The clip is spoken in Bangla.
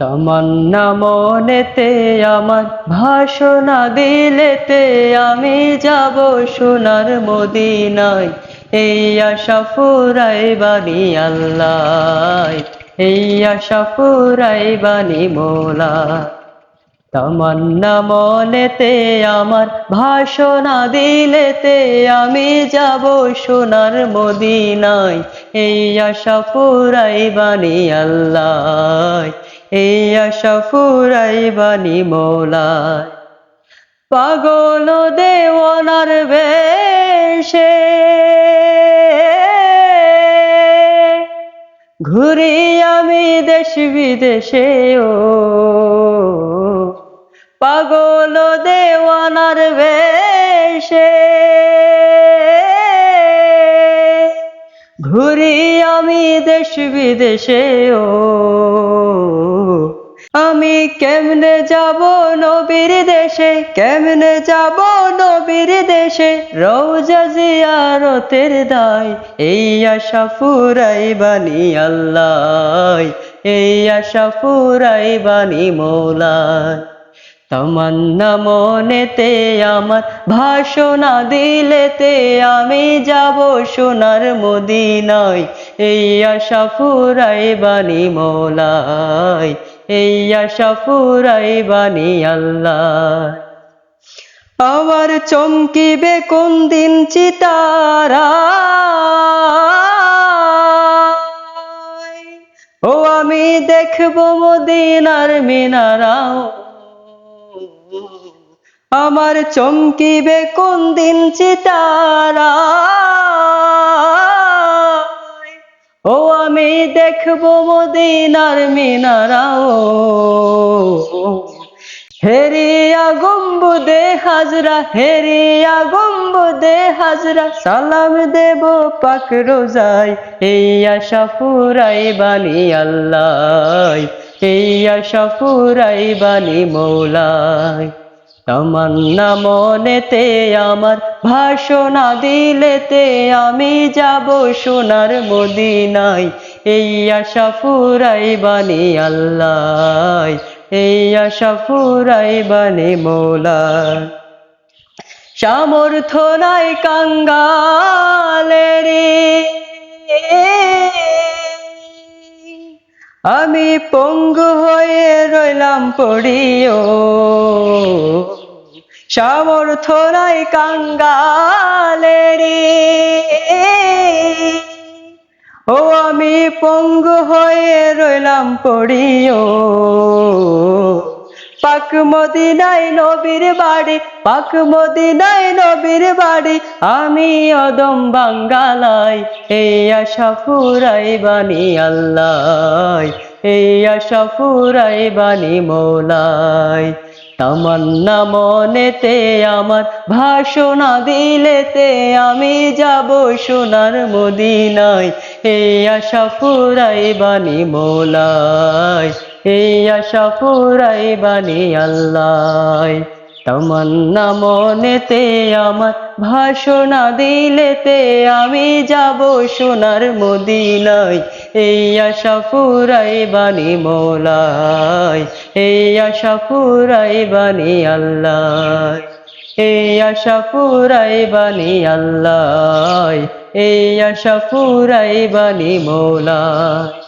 তামান্না মনেতে আমার ভাষণা দিলেতে আমি যাব সোনার মদিনায়। এই আশা ফুরাই বানি আল্লাহ, এই আশা ফুরাই বানি মোলা। তামান্না মনেতে আমার ভাষণা দিলেতে আমি যাব সোনার মদিনায়। এই আশা ফুরাই বানি আল্লাহ এই আশা ফুরাই বানি মোলায়। পাগল দেওয়ানার বেশে। ঘুরি আমি দেশ বিদেশে ও পাগল দেওয়ানার বেশে। ঘুরি আমি দেশ বিদেশে ও আমি কেমনে যাব নবীর দেশে? কেমনে যাব নবীর দেশে? রোজা জিয়ারতের দায়, এই আশা ফুরাই বানি আল্লাহ, এই আশা ফুরাই বানি মৌলায়। তামান্না মনেতে আমার ভাষণা দিলেতে আমি যাব সোনার মদিনায়। এই আশা ফুরাই বানি মৌলায় এই আশা ফুরাই বানি আল্লাহ। আবার চমকিবে কোন দিন চিতারা? ও আমি দেখব মদিনার মিনারাও। আমার চমকিবে কোন দিন চিতারা? ও, আমি দেখব মদিনার মিনারাও। হেরিয়া গম্বুদে হাজরা, হেরিয়া গম্বুদে হাজরা, সালাম দেব পাক রোজাই এই আশা ফুরাই বানি আল্লাহ। এই আশা ফুরাই বানি মৌলায় তামান্না মনেতে আমার ভাষণা দিলেতে আমি যাব সোনার মদিনায়। এই আশা ফুরাই বানি আল্লাহ এই আশা ফুরাই বানি মৌলা সামর্থ্য নাই কাঙ্গালেরি। আমি পঙ্গু হয়ে রইলাম পড়িও। সামর নাই কাঙ্গালেরি ও আমি পঙ্গু হয়ে রইলাম পড়িও। পাক মদিনায় নবীর বাড়ি, পাক মদিনায় নবীর বাড়ি, আমি অদম বাঙ্গালাই এই আশা ফুরাই বানি আল্লাহ এই আশা ফুরাই বানি মৌলাই। তামান্না মনেতে আমার ভাষণা দিলেতে আমি যাব সোনার মদিনায় এই আশা ফুরাই বানি মৌলাই। এই আশা ফুরাই বানি আল্লাহ। তামান্না মনেতে আমার ভাষণা দিলেতে আমি যাব সোনার মদিনায়। এই আশা ফুরাই বানি মৌলায় এই আশা ফুরাই বানি আল্লাহ। এই আশা ফুরাই বানি আল্লাহ, এই আশা ফুরাই বানি মৌলায়